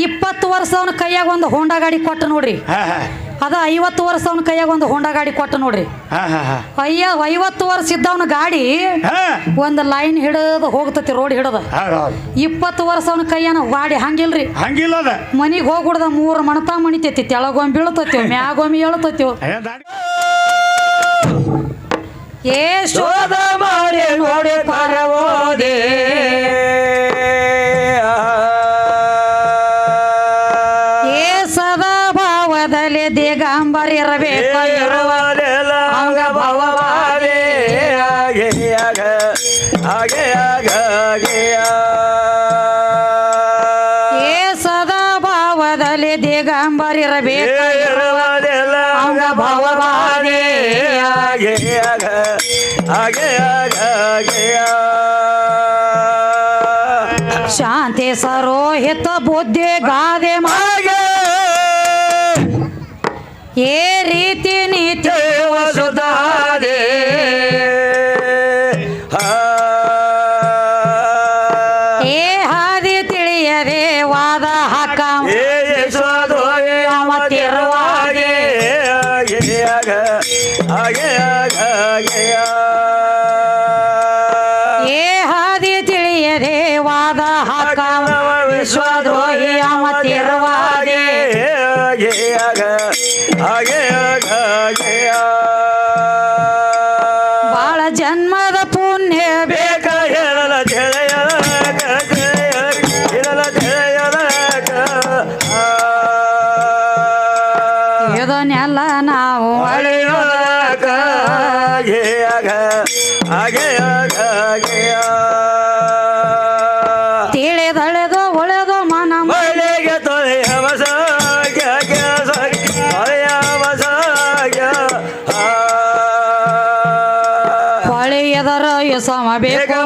ಇಪ್ಪತ್ತು ವರ್ಷ ಅವನ ಕೈಯಾಗ ಒಂದು ಹೋಂಡಾ ಗಾಡಿ ಕೊಟ್ಟು ನೋಡ್ರಿ. ಹಾ ಹಾ. ಅದ ಐವತ್ತು ವರ್ಷ ಅವನ ಕೈಯಾಗ ಒಂದು ಹೋಂಡಾ ಗಾಡಿ ಕೊಟ್ಟು ನೋಡ್ರಿ. ಹಾ ಹಾ ಹಾ. ಅಯ್ಯ ಐವತ್ತು ವರ್ಷ ಇದ್ದವನ ಗಾಡಿ ಹಾ. ಒಂದು ಲೈನ್ ಹಿಡಿದು ಹೋಗ್ತತಿ ರೋಡ್ ಹಿಡದ. ಇಪ್ಪತ್ತು ವರ್ಷ ಅವನ ಕೈಯನ ಗಾಡಿ ಹಂಗಿಲ್ರಿ. ಹಂಗಿಲ್ಲ ಮನಿಗ್ ಹೋಗ್ಬಿಡ್ದ ಮೂರು ಮಣತ ಮಣಿತೈತಿ ತೆಳಗೊಮ್ಮೆ ಬೀಳ್ತೈತಿ ಮ್ಯಾಗೊಮ್ಮೆ ಹೇಳ್ತೈತಿ ದಾಡಿ- ಏ ಶೋಧ ಇರಬೇಕು ಇರುವ ಆಗ ಭವವಾದೆ. ಶಾಂತಿ ಸರೋಹಿತ ಬುದ್ಧಿ ಗಾದೆ ಮಾಗೆ ಏ ರೀತಿ ನೀತಿ ಬೇಕು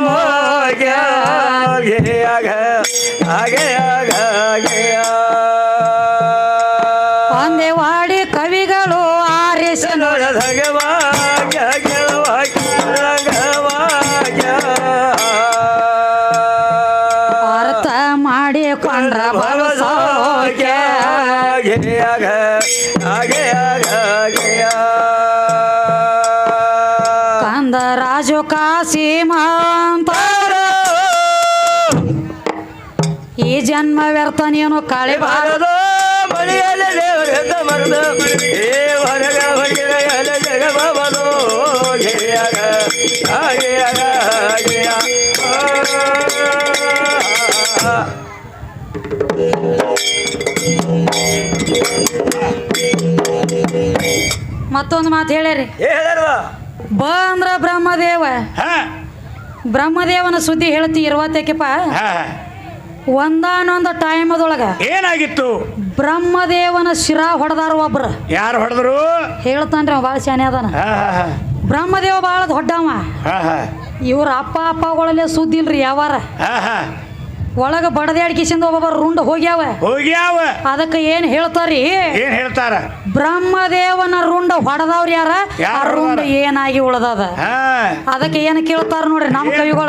ವ್ಯರ್ಥ ಕಾಳೆ ಬಾರದು ಮಳೆಯಲ್ಲ ದೇವರ ಮರದ? ಏ ಹೊರಗ ಹೊರಗಿನ ಎಲೆ ಜಗಬವನು ಗೆಳೆಯಾಗ ಹಾಗೆಯಾಗ ಹಾಗೆಯ ಮತ್ತೊಂದು ಮಾತು ಹೇಳ್ಯಾರಿ. ಬ ಅಂದ್ರ ಬ್ರಹ್ಮದೇವ. ಬ್ರಹ್ಮದೇವನ ಸುದ್ದಿ ಹೇಳ್ತಿ ಇರುವತ್ತೇಕಪ್ಪ ಒಂದಾನೊಂದು ಟೈಮದೊಳಗೆ ಏನಾಗಿತ್ತು? ಬ್ರಹ್ಮದೇವನ ಶಿರ ಹೊಡೆದಾರ ಒಬ್ರು. ಯಾರು ಹೊಡೆದ್ರು? ಹೇಳ್ತಾನ್ರಿ ಅವ ಭಾಳ ಶಾನೆ ಅದಾನ. ಬ್ರಹ್ಮದೇವ ಭಾಳ ದೊಡ್ಡವ. ಇವ್ರ ಅಪ್ಪ ಅಪ್ಪಗಳಲ್ಲೇ ಸುದ್ದಿ ಇಲ್ರಿ ಯಾವಾರ. ಒಳಗ ಹಾ. ಒಳಗ ಬಡದಾಡ್ಕಿಸಿಂದ ಒಬ್ಬೊಬ್ಬರು ರುಂಡ್ ಹೋಗ್ಯಾವ. ಹೋಗ್ಯಾವ. ಅದಕ್ಕೆ ಏನ್ ಹೇಳ್ತಾರಿ? ಏನ್ ಹೇಳ್ತಾರ? ಬ್ರಹ್ಮದೇವನ ರುಂಡ ಹೊಡೆದವ್ರ ಯಾರ? ಆ ರುಂಡ ಏನಾಗಿ ಉಳ್ದದ. ಅದಕ್ಕೆ ಏನ್ ಕೇಳ್ತಾರ ನೋಡ್ರಿ ನಮ್ಮ ಕವಿಗಳ.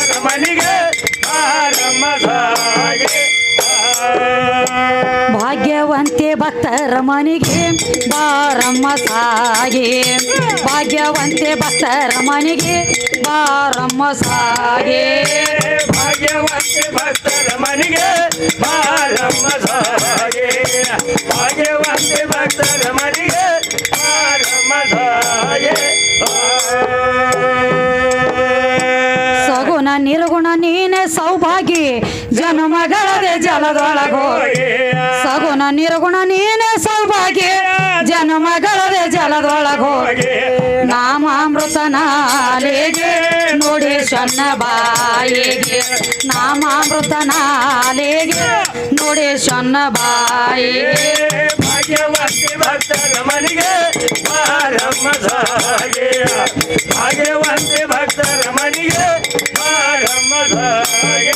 ಭಕ್ತರ ಮನೆಗೆ ಬಾರಮ್ಮ ಸಾಗೆ. ಭಾಗ್ಯವಂತೆ ಭಕ್ತರ ಮನೆಗೆ ಬಾರಮ್ಮ ಸಾಗೆ. ಭಾಗ್ಯವಂತೆ ಭಕ್ತರ ಮನೆಗೆ ಬಾರಮ್ಮ ಸಾಗೆ. ಭಾಗ್ಯವಂತೆ ಭಕ್ತರ ಮನೆಗೆ ಬಾರಮ್ಮ ಸಾಗೆ. ಸಗುಣ ನಿರ್ಗುಣ ನೀನೆ ಸೌಭಾಗಿ ಜನ್ಮಗಳದೆ ಜಲದೊಳಗೋ ಸಗುಣ ನಿರ್ಗುಣ ನೀನೆ ಸೌಭಾಗ್ಯ. ಜನ್ಮಗಳದೆ ಜಲದೊಳಗೋಗಿ ನಾಮಾಮೃತನಾಲಿಗೆ ನುಡಿ ಸಣ್ಣ ಬಾಯಿಗೆ. ನಾಮಾಮೃತನಾಲಿಗೆ ನುಡಿ ಸಣ್ಣ ಬಾಯಿಗೆ. ಭಾಗ್ಯವಂತೆ ಭಕ್ತರ ಮನೆಗೆ ಬಾರಮ್ಮ ಸಾಗೆ. ಭಾಗ್ಯವಂತೆ ಭಕ್ತರ ಮನೆಗೆ ಬಾರಮ್ಮ ಸಾಗೆ.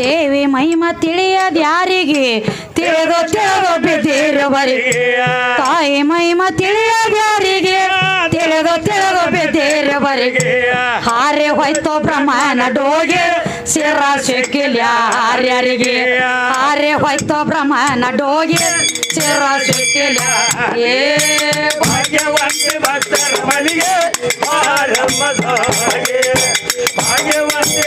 ದೇವಿ ಮಹಿಮ ತಿಳಿಯದ ಯಾರಿಗೆ? ತಿಳಿದು ತಿಳಿದು ಬಿದ್ದಿರುವರಿಗೆ ತಾಯಿ ಮಹಿಮ ತಿಳಿಯದ ಯಾರಿಗೆ? ತಿಳಿದು ತಿಳಿದು ಬಿದ್ದಿರುವರಿಗೆ ಹಾರೆ ಹೋಯ್ತು ಬ್ರಹ್ಮನ ಡೋಗೆ ಶಿರ ಸಿಕ್ಕಿಲ್ಲ ಯಾರ್ಯಾರಿಗೆ ಹಾರೆ ಹೋಯ್ತು ಬ್ರಹ್ಮನ ಡೋಗೆ ಶಿರ ಸಿಕ್ಕಿಲ್ಲ. ಏ ಭಾಗ್ಯವಂತೆ ಭಕ್ತರ ಮನೆಗೆ ಬಾರಮ್ಮ ಸಾಗೆ ಭಾಗ್ಯವಂತೆ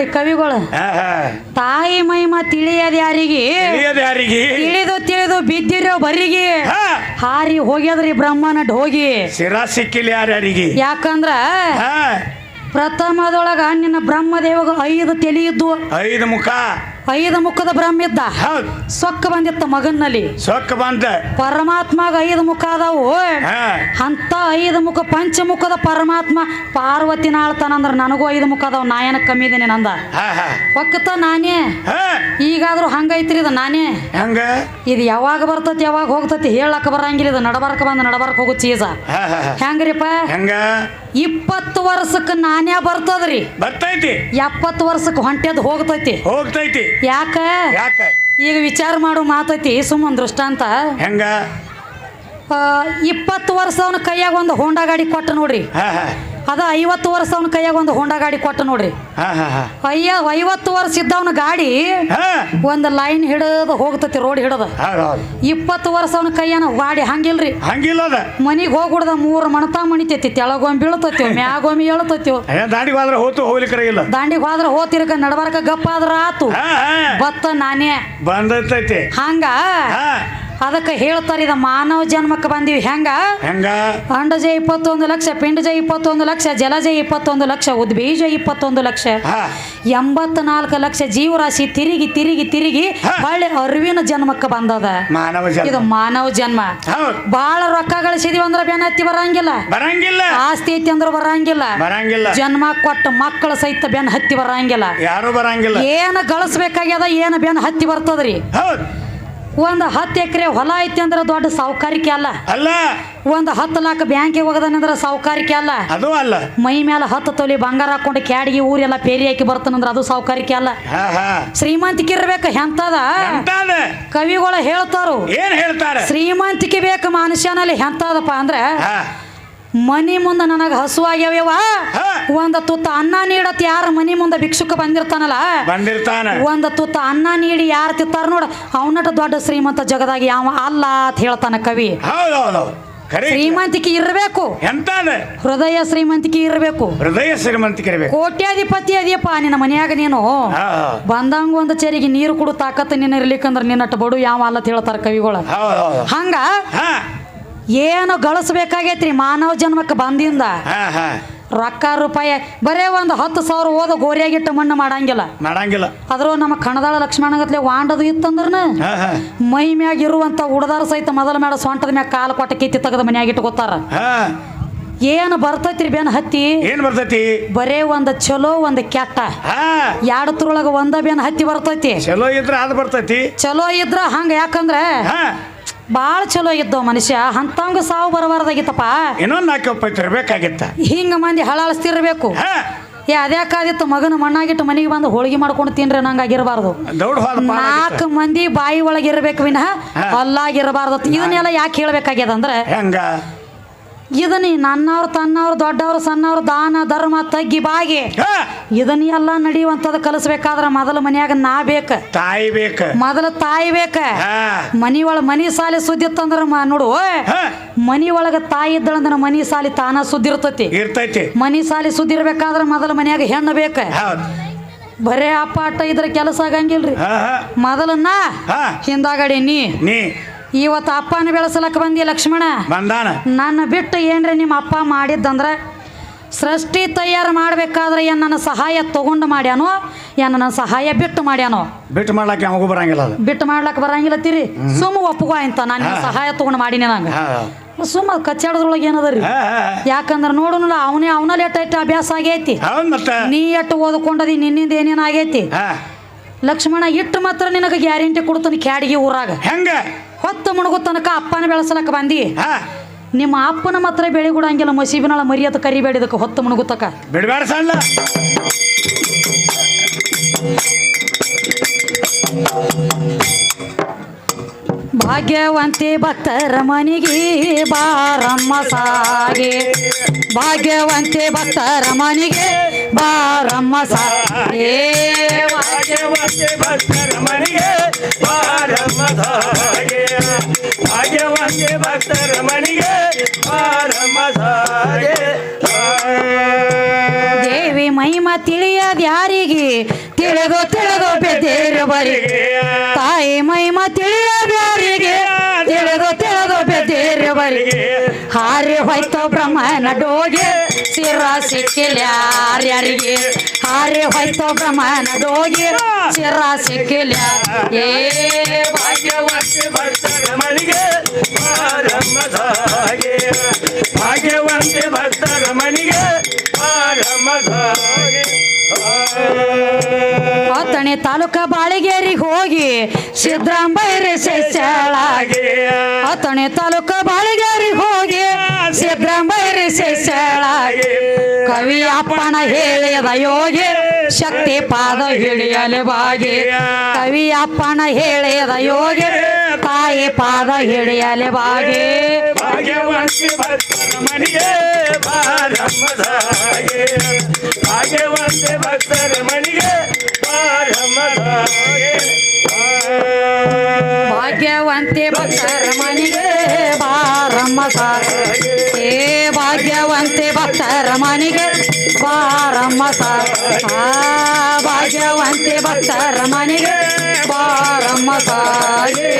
ನೋಡ್ರಿ ಕವಿಗಳು. ತಾಯಿ ಮಹಿಮ ತಿಳಿಯದ ಯಾರಿಗೆ? ತಿಳಿದು ತಿಳಿದು ಬಿದ್ದಿರೋ ಬರಿಗೆ? ಹಾರಿ ಹೋಗ್ಯದ್ರಿ ಬ್ರಹ್ಮನ ಹೋಗಿ ಶಿರಾ ಸಿಕ್ಕಿಲ್ಲ ಯಾರ್ಯಾರಿಗೆ ಯಾಕಂದ್ರ ಪ್ರಥಮದೊಳಗ ನಿನ್ನ ಬ್ರಹ್ಮದೇವಗ ಐದು ತಲೆ ಇದ್ದು ಐದು ಮುಖ. ಐದು ಮುಖದ ಬ್ರಹ್ಮ ಇದ್ದ ಸೊಕ್ಕ ಬಂದಿತ್ತ ಮಗನಲ್ಲಿ ಸೊಕ್ಕ ಬಂದ. ಪರಮಾತ್ಮಗ ಐದು ಮುಖ ಅದಾವು. ಅಂತ ಐದು ಮುಖ ಪಂಚಮುಖದ ಪರಮಾತ್ಮ ಪಾರ್ವತಿ ನಾಳ್ತಾನಂದ್ರ ನನಗೂ ಐದು ಮುಖ ಅದಾವ. ನಾಯನ ಕಮ್ಮಿ ಇದೀನಿ ನಂದ? ಒಕ್ಕತ ನಾನೇ. ಈಗಾದ್ರೂ ಹಂಗೈತ್ರಿ ಇದು ನಾನೇ. ಹೆಂಗ? ಇದು ಯಾವಾಗ ಬರ್ತತಿ ಯಾವಾಗ ಹೋಗ್ತತಿ ಹೇಳಕ್ ಬರಂಗಿಲ್ಲ. ಇದು ನಡಬರ್ಕ ಬಂದ ನಡಬರ್ಕ ಹೋಗು ಚೀಸ. ಹೆಂಗ್ರಿಪ್ಪ? ಹೆಂಗ? ಇಪ್ಪತ್ತು ವರ್ಷಕ್ಕೆ ನಾನೇ ಬರ್ತದ್ರಿ. ಬರ್ತೈತಿ. ಎಪ್ಪತ್ತು ವರ್ಷಕ್ಕೆ ಹೊಂಟೆದ್ ಹೋಗ್ತೈತಿ. ಹೋಗ್ತೈತಿ. ಯಾಕ? ಯಾಕ? ಈಗ ವಿಚಾರ ಮಾಡೋ ಮಾತೈತಿ ಸುಮ್ಮನ್ ದೃಷ್ಟಾಂತ. ಹೆಂಗ? ಇಪ್ಪತ್ತು ವರ್ಷ ಅವನ ಕೈಯಾಗ ಒಂದು ಹೋಂಡಾ ಗಾಡಿ ಕೊಟ್ಟ ನೋಡ್ರಿ. ಅದ ಐವತ್ತು ವರ್ಷ ಅವನ ಕೈಯಾಗ ಒಂದು ಹೊಂಡ ಗಾಡಿ ಕೊಟ್ಟ ನೋಡ್ರಿ. ಅಯ್ಯ ಐವತ್ತು ವರ್ಷ ಇದ್ದವನ ಗಾಡಿ ಒಂದು ಲೈನ್ ಹಿಡದ ಹೋಗ್ತತಿ ರೋಡ್ ಹಿಡದ. ಇಪ್ಪತ್ತು ವರ್ಷ ಅವನ ಕೈಯನ ಗಾಡಿ ಹಂಗಿಲ್ರಿ. ಹಂಗಿಲ್ಲ ಅದ. ಮನಿಗೆ ಹೋಗ್ಬಿಡ್ದ ಮೂರು ಮಣತ ಮಣಿತೈತಿ ತೆಳಗೊಮ್ಮೆ ಬೀಳ್ತತಿ ಮ್ಯಾಗೊಮ್ಮೆ ಹೇಳ್ತೈತಿ ದಾಂಡಿಗೆ ಹೋದ್ರೆ ಹೋತು ಹೋಗ್ಲಿಕ್ಕೆ ಇಲ್ಲ. ದಾಂಡಿಗೆ ಹೋದ್ರ ಹೋತಿರ್ಕ ನಡಬಾರ್ಕ ಗಪ್ಪ ಆದ್ರ ಆತು ಬತ್ತ ನಾನೇ. ಬಂದೈತೈತಿ. ಹಂಗ? ಅದಕ್ಕೆ ಹೇಳ್ತಾರೆ ಇದ ಮಾನವ ಜನ್ಮಕ್ಕೆ ಬಂದಿವಿ. ಹೆಂಗ? ಹೆಂಗ? ಅಂಡಜ ಇಪ್ಪತ್ತೊಂದು ಲಕ್ಷ ಪಿಂಡಜ ಇಪ್ಪತ್ತೊಂದು ಲಕ್ಷ ಜಲಜ ಇಪ್ಪತ್ತೊಂದು ಲಕ್ಷ ಉದ್ಬೀಜ ಇಪ್ಪತ್ತೊಂದು ಲಕ್ಷ. ಹಾ. ಎಂಬತ್ನಾಲ್ಕು ಲಕ್ಷ ಜೀವರಾಶಿ ತಿರುಗಿ ತಿರುಗಿ ತಿರುಗಿ ಹಳ್ಳಿ ಹೊಳ್ಳಿ ಅರಿವಿನ ಜನ್ಮಕ್ಕೆ ಬಂದದ. ಮಾನವ ಇದು ಮಾನವ ಜನ್ಮ. ಬಹಳ ರೊಕ್ಕ ಗಳಿಸಿದೀವಿ ಅಂದ್ರೆ ಬೆನ್ನ ಹತ್ತಿ ಬರಂಗಿಲ್ಲ. ಬರಂಗಿಲ್ಲ. ಆಸ್ತಿ ಐತಿ ಅಂದ್ರೆ ಬರಂಗಿಲ್ಲ. ಬರಂಗಿಲ್ಲ. ಜನ್ಮ ಕೊಟ್ಟ ಮಕ್ಕಳ ಸಹಿತ ಬೆನ್ ಹತ್ತಿ ಬರಂಗಿಲ್ಲ. ಯಾರು ಬರಂಗಿಲ್ಲ. ಏನು ಗಳಿಸ್ಬೇಕಾಗ್ಯದ ಏನು ಬೆನ್ ಹತ್ತಿ ಬರ್ತದ್ರಿ. ಒಂದ್ ಹತ್ತು ಎಕರೆ ಹೊಲ ಐತಿ ಅಂದ್ರೆ ದೊಡ್ಡ ಸಾವುಕಾರಿಕೆ ಅಲ್ಲ. ಅಲ್ಲ. ಒಂದ್ ಹತ್ತು ಲಾಖ ಬ್ಯಾಂಕಿಗೆ ಹೋಗದನಂದ್ರ ಸಾವುಕಾರಿಕೆ ಅಲ್ಲ. ಅದು ಅಲ್ಲ. ಮೈ ಮೇಲೆ ಹತ್ತು ತೊಲಿ ಬಂಗಾರ ಹಾಕೊಂಡು ಕ್ಯಾಡಿಗೆ ಊರೆಲ್ಲ ಪೇರಿ ಹಾಕಿ ಬರ್ತಾನಂದ್ರ ಅದು ಸಾವುಕಾರಿಕೆ ಅಲ್ಲ. ಶ್ರೀಮಂತಿಕೆ ಇರ್ಬೇಕು ಎಂತದ? ಕವಿಗಳು ಹೇಳ್ತಾರು. ಏನ್ ಹೇಳ್ತಾರೆ? ಶ್ರೀಮಂತಿಕೆ ಬೇಕು ಮನುಷ್ಯನಲ್ಲಿ ಎಂತದಪ್ಪ ಅಂದ್ರೆ ಮನಿ ಮುಂದೆ ನನಗೆ ಹಸುವಾಗ್ಯಾವ್ಯವ? ಆಗ್ಯಾವ ಒಂದ ತುತ್ತ ಅನ್ನ ನೀಡತ್ ಯಾರ ಮನಿ ಮುಂದೆ ಭಿಕ್ಷುಕ ಬಂದಿರ್ತಾನಲ್ಲ? ಬಂದಿರ್ತಾನ. ಒಂದ ತುತ್ತ ಅನ್ನ ನೀಡಿ ಯಾರು ತಿತ್ತಾರ ನೋಡ ಅವನಟ ದೊಡ್ಡ ಶ್ರೀಮಂತ ಜಗದಾಗ ಯಾವ ಅಲ್ಲ ಅಂತ ಹೇಳ್ತಾನ ಕವಿ. ಶ್ರೀಮಂತಿಕೆ ಇರಬೇಕು. ಹೃದಯ ಶ್ರೀಮಂತಿಕೆ ಇರಬೇಕು. ಹೃದಯ ಶ್ರೀಮಂತಿಕೆ ಇರಬೇಕು. ಕೋಟ್ಯಾಧಿಪತಿ ಅದಿಯಪ್ಪ ನಿನ್ನ ಮನೆಯಾಗ ನೀನು. ಬಂದಂಗ ಒಂದು ಚರಿಗೆ ನೀರು ಕುಡು ತಾಕತ್ತು ನಿನ್ನ ಇರ್ಲಿಕ್ಕಂದ್ರ ನಿನ್ನಟ್ಟು ಬಡು ಯಾವ ಅಲ್ಲ ಅಂತ ಹೇಳ್ತಾರ ಕವಿಗಳು. ಹಂಗ ಏನು ಗಳಿಸ್ಬೇಕಾಗೈತ್ರಿ ಮಾನವ ಜನ್ಮಕ್ಕೆ ಬಂದಿಂದ? ರೊಕ್ಕ ರೂಪಾಯಿ ಬರೇ ಒಂದು ಹತ್ತು ಸಾವಿರ ಓದ ಗೋರಿಯಾಗಿಟ್ಟು ಮಣ್ಣು ಮಾಡಂಗಿಲ್ಲ. ಮಾಡಂಗಿಲ್ಲ. ಆದ್ರೂ ನಮ್ಮ ಕಣದಾಳ ಲಕ್ಷ್ಮಣ ವಾಂಡದು ಇತ್ತಂದ್ರನ? ಮೈ ಮ್ಯಾಗ ಇರುವಂತ ಉಡದಾರ ಸಹಿತ ಮೊದಲ ಮೇಡ ಸೊಂಟದ ಮ್ಯಾಗ ಕಾಲು ಕೊಟ್ಟ ಕಿತ್ತಿ ತೆಗೆದ ಮನ್ಯಾಗ ಇಟ್ಕೋತಾರ ಹಾ. ಏನು ಬರ್ತೈತ್ರಿ ಬೆನ್ ಹತ್ತಿ? ಏನ್ ಬರ್ತೈತಿ? ಬರೇ ಒಂದು ಚಲೋ ಒಂದು ಕೆಟ್ಟ. ಎರಡು ತುರೊಳಗ ಒಂದ ಬೆನ್ ಹತ್ತಿ ಬರ್ತೈತಿ. ಚಲೋ ಇದ್ರ ಅದ್ ಬರ್ತೈತಿ. ಚಲೋ ಇದ್ರ ಹಂಗ ಯಾಕಂದ್ರೆ ಭಾಳ ಚಲೋ ಆಗಿತ್ತು ಮನುಷ್ಯ ಅಂತಂಗ ಸಾವು ಬರಬಾರ್ದಾಗಿತ್ತಪ್ಪ. ಏನೋ ನಾಲ್ಕು ಇರ್ಬೇಕಾಗಿತ್ತ ಹಿಂಗ ಮಂದಿ ಹಳಾಳಿಸ್ತಿರ್ಬೇಕು. ಏ ಅದ್ಯಾಕಾದಿತ್ತು ಮಗನ ಮಣ್ಣಾಗಿಟ್ಟು ಮನೆಗೆ ಬಂದು ಹೋಳಿಗೆ ಮಾಡ್ಕೊಂಡು ತಿನ್ರಿ ನಂಗಾಗಿರ್ಬಾರ್ದು ನಾಲ್ಕು ಮಂದಿ ಬಾಯಿ ಒಳಗಿರ್ಬೇಕು ವಿನಃ. ಅಲ್ಲಾಗಿರಬಾರ್ದು ಇದನ್ನೆಲ್ಲ ಯಾಕೆ ಹೇಳ್ಬೇಕಾಗ್ಯದ ಅಂದ್ರೆ ಹೆಂಗ? ಇದನ್ನ ನನ್ನವ್ರು ತನ್ನವ್ರು ದೊಡ್ಡವ್ರು ಸಣ್ಣವ್ರು ದಾನ ಧರ್ಮ ತಗ್ಗಿ ಬಾಗಿ. ಇದನ್ನ ಎಲ್ಲ ನಡೆಯುವಂಥದ್ದು ಕಲಿಸ್ಬೇಕಾದ್ರ ಮೊದಲ ಮನ್ಯಾಗ ನಾ ಬೇಕ. ತಾಯಿ ಬೇಕ. ಮೊದಲ ತಾಯಿ ಬೇಕ. ಮನಿ ಒಳಗ ಮನಿ ಸಾಲಿ ಸುದ್ದಿ ತಂದ್ರ ನೋಡು. ಮನಿ ಒಳಗ ತಾಯಿ ಇದ್ದಳಂದ್ರ ಮನಿ ಸಾಲಿ ತಾನ ಸುದ್ದಿ ಇರ್ತೈತಿ. ಇರ್ತೈತಿ. ಮನಿ ಸಾಲಿ ಸುದ್ದಿ ಇರ್ಬೇಕಾದ್ರ ಮೊದಲ ಮನ್ಯಾಗ ಹೆಣ್ಣು ಬೇಕ. ಬರೇ ಅಪ್ಪ ಅಟ್ಟ ಇದ್ರ ಕೆಲಸ ಆಗಂಗಿಲ್ರಿ. ಮೊದಲನ್ನ ಹಿಂದಾಗಡಿ ನೀ. ನೀ. ಇವತ್ತು ಅಪ್ಪನ ಬೆಳೆಸಲಕ್ಕ ಬಂದಿ ಲಕ್ಷ್ಮಣ? ಬಂದಾನ. ನನ್ನ ಬಿಟ್ಟು ಏನ್ರಿ ನಿಮ್ಮ ಅಪ್ಪ ಮಾಡಿದ್ದಂದ್ರ ಸೃಷ್ಟಿ ತಯಾರು ಮಾಡ್ಬೇಕಾದ್ರೆ ಏನ್ ನನ್ನ ಸಹಾಯ ತಗೊಂಡು ಮಾಡ್ಯಾನೋ ಏನ್ ನನ್ನ ಸಹಾಯ ಬಿಟ್ಟು ಮಾಡ್ಯಾನೋ? ಬಿಟ್ಟು ಮಾಡ್ಲಕ್ಕೆ ಯಾವಾಗೂ ಬರಂಗಿಲ್ಲ ಅದು. ಬಿಟ್ಟು ಮಾಡ್ಲಕ್ಕೆ ಬರಂಗಿಲ್ಲ ತೀರಿ ಸುಮ್ಮ ಒಪ್ಪುಗ ಅಂತ ನಾನು ಸಹಾಯ ತಗೊಂಡು ಮಾಡಿನಿ ನಂಗೆ. ಸುಮ್ಮ ಕಚ್ಚಾಡದ್ರೊಳಗೆ ಏನದರಿ? ಯಾಕಂದ್ರ ನೋಡುನಲ್ಲ ಅವನೇ ಅವನಲ್ಲಿ ಎಟ್ಟ ಎಟ್ಟ ಅಭ್ಯಾಸ ಆಗೈತಿ. ನೀ ಎಟ್ಟು ಓದ್ಕೊಂಡದಿ ನಿನ್ನಿಂದ ಏನೇನು ಆಗೈತಿ? ಲಕ್ಷ್ಮಣ ಇಟ್ಟು ಮಾತ್ರ ನಿನಗೆ ಗ್ಯಾರಂಟಿ ಕೊಡ್ತಾನೆ ಕ್ಯಾಡಿಗೆ ಊರಾಗ. ಹೆಂಗ? ಹೊತ್ತು ಮುಣಗೋ ತನಕ ಅಪ್ಪನ ಬೆಳೆಸಲಕ್ಕ ಬಂದಿ? ನಿಮ್ಮ ಅಪ್ಪನ ಮಾತ್ರ ಬೆಳೆಗುಡಂಗಿಲ್ಲ ಮಸೀಬಿನಳ ಕರಿಬೇಡಿ ಕರಿಬೇಡಿದಕ್ಕೆ ಹೊತ್ತು ಮುಣಗುತ್ತಕ ಬಿಡಬೇಡ ಸಣ್ಣ. ಭಾಗ್ಯವಂತಿ ಭಕ್ತರ ಮನೆಗೆ ಬಾರಮ್ಮ ಸಾಗೆ. ಭಾಗ್ಯವಂತಿ ಭಕ್ತರ ಮನಿಗೆ ಬಾರಮ್ಮ ಸಾಗೆ. ಭಾಗ್ಯವಂತಿ ಭಕ್ತರ ಮನೆಗೆ ಬಾರಮ್ಮ ಸಾಗೆ. ಭಕ್ತರ ಮಣಿಗೆ ಬಾರಮ್ಮ ಸಾಗೆ. ದೇವಿ ಮಹಿಮ ತಿಳಿಯದ ಯಾರಿಗೆ? ತಿಳಿದು ಬೆದ್ದೇರು ಬರಿ ತಾಯಿ ಮಹಿಮ ತಿಳಿಯದ ಯಾರಿಗೆ? ಬೆದ್ದೇರು ಬರಿಗೆ ಹಾರಿ ಹೋಯ್ತು ಬ್ರಹ್ಮನ ಡೋಗೆ, ಸಿರ ಸಿಕ್ಕಿಲ್ಲ ಯಾರ್ಯಾರಿಗೆ ಹಾರಿ ಹೋಯ್ತು ಬ್ರಹ್ಮನ ಡೋಗೆ, ಸಿರ ಸಿಕ್ಕಿಲ್ಲ ಏ ಭಾಗ್ಯವಂತೆ ಭಕ್ತರ ಮನೆಗೆ ಬಾರಮ್ಮ ಸಾಗೆ ಭಾಗ್ಯವಂತೆ ಭಕ್ತರ ಮನೆಗೆ ಬಾರಮ್ಮ ಹತ್ತನೇ ತಾಲೂಕ ಬಾಳಿಗೇರಿಗೆ ಹೋಗಿ ಸಿದ್ದರಾಮಯ್ಯ ಸೆಸಳಾಗಿ ಹತ್ತನೇ ತಾಲೂಕ ಬಾಳಿಗೇರಿಗೆ ಹೋಗಿ ಸಿದ್ದರಾಮಯ್ಯ ಸೆಸಳಾಗಿ ಕವಿ ಅಪ್ಪಣ ಹೇಳಿದ ಯೋಗಿ ಶಕ್ತಿ ಪಾದ ಹಿಡಿಯಲು ಬಾಗಿ. ಕವಿ ಅಪ್ಪಣ ಹೇಳಿದ ಯೋಗಿ ತಾಯಿ ಪಾದ ಹಿಡಿಯಲು ಬಾಗಿ. ಮಣಿಗೆ ಭಕ್ತರ ಮನೆಗೆ ಬಾರಮ್ಮ ಸಾಗೆ. ಭಾಗ್ಯವಂತಿ ಭಕ್ತರ ಸಾಗೆ ಭಾಗ್ಯವಂತೆ ಭಕ್ತರ ಮನೆಗೆ ಬಾರಮ್ಮ ಸಾಗೆ ಏ ಭಾಗ್ಯವಂತೆ ಭಕ್ತರ ಮನೆಗೆ ಬಾರಮ್ಮ ಸಾರ ಭಾಗ್ಯವಂತೆ ಭಕ್ತರ ಮನೆಗೆ ಬಾರಮ್ಮ ಸಾಗೆ